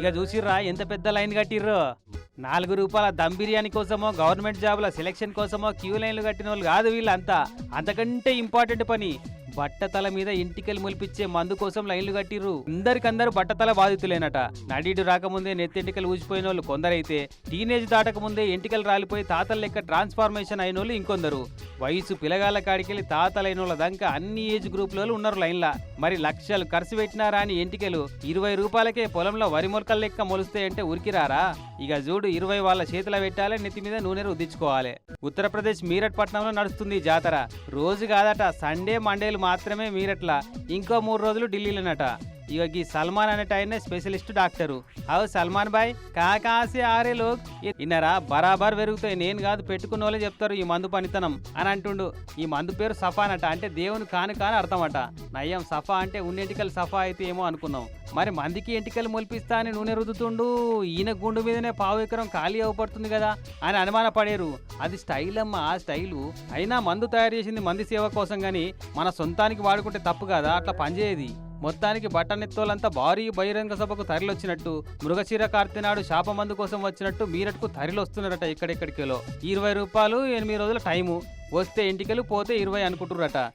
ఇక చూసిర్రా ఎంత పెద్ద లైన్ కట్టిర్రు? నాలుగు రూపాయల దమ్ బిర్యానీ కోసమో గవర్నమెంట్ జాబుల సెలక్షన్ కోసమో క్యూ లైన్లు కట్టిన వాళ్ళు కాదు వీళ్ళంతా. అంతకంటే ఇంపార్టెంట్ పని బట్టతల మీద ఇంటికెళ్ళి మొలిపించే మందు కోసం లైన్లు కట్టిర్రు. అందరికందరూ బట్టతల బాధితులేనట. నడిడు రాకముందే నెత్తింటికలు ఊసిపోయిన వాళ్ళు కొందరైతే టీనేజ్ దాటకముందే ఇంటికలు రాలిపోయి తాతల లెక్క ట్రాన్స్ఫార్మేషన్ అయిన వాళ్ళు ఇంకొందరు. వయసు పిలగాల కాడికెళ్ళి తాతలైన వాళ్ళ దాకా అన్ని ఏజ్ గ్రూప్లలో ఉన్నారు లైన్లా. మరి లక్షలు ఖర్చు పెట్టినారా అని ఎంటికలు ఇరవై రూపాయలకే పొలంలో వరి మొలకల లెక్క మొలుస్తాయంటే ఉరికిరారా? ఇక చూడు ఇరవై వాళ్ళ చేతిలో పెట్టాలి నెత్తి మీద నూనె రుద్దించుకోవాలి. ఉత్తరప్రదేశ్ మీరట్ పట్టణంలో నడుస్తుంది జాతర. రోజు కాదట సండే మండేలు మాత్రమే మీరట్ల. ఇంకో మూడు రోజులు ఢిల్లీలోనట. ఇక ఈ సల్మాన్ అనేట ఆయన స్పెషలిస్ట్ డాక్టరు. అవు సల్మాన్ బాయ్? కాకాసి ఆరే లోక్? ఇన్నరా బరాబర్ పెరుగుతాయి. నేను కాదు పెట్టుకున్న వాళ్ళే చెప్తారు ఈ మందు పనితనం. అని అంటుండు. ఈ మందు పేరు సఫా అనట అంటే దేవుని కాను కాని అర్థమట. నయ్యం సఫా అంటే ఉన్నెంటికలు సఫా అయితే ఏమో అనుకున్నాం. మరి మందికి ఎంటికలు మొలిపిస్తా అని నూనె రుద్దుతుండు. ఈయన గుండు మీదనే పావు ఎకరం ఖాళీ అవపడుతుంది కదా అని అనుమానపడేరు అది స్టైల్ అమ్మ ఆ స్టైలు. అయినా మందు తయారు చేసింది మంది సేవ కోసం కానీ మన సొంతానికి వాడుకుంటే తప్పు కదా? అట్లా పనిచేయది. మొత్తానికి బట్టనెత్తోలంతా భారీ బహిరంగ సభకు తరలొచ్చినట్టు మృగశీర కార్తెనాడు శాపమందు కోసం వచ్చినట్టు మీరట్కు తరలివస్తున్నారట ఎక్కడెక్కడికెలో. ఇరవై రూపాయలు ఎనిమిది రోజుల టైము. వస్తే ఇంటికెళ్ళి పోతే ఇరవై అనుకుంటురట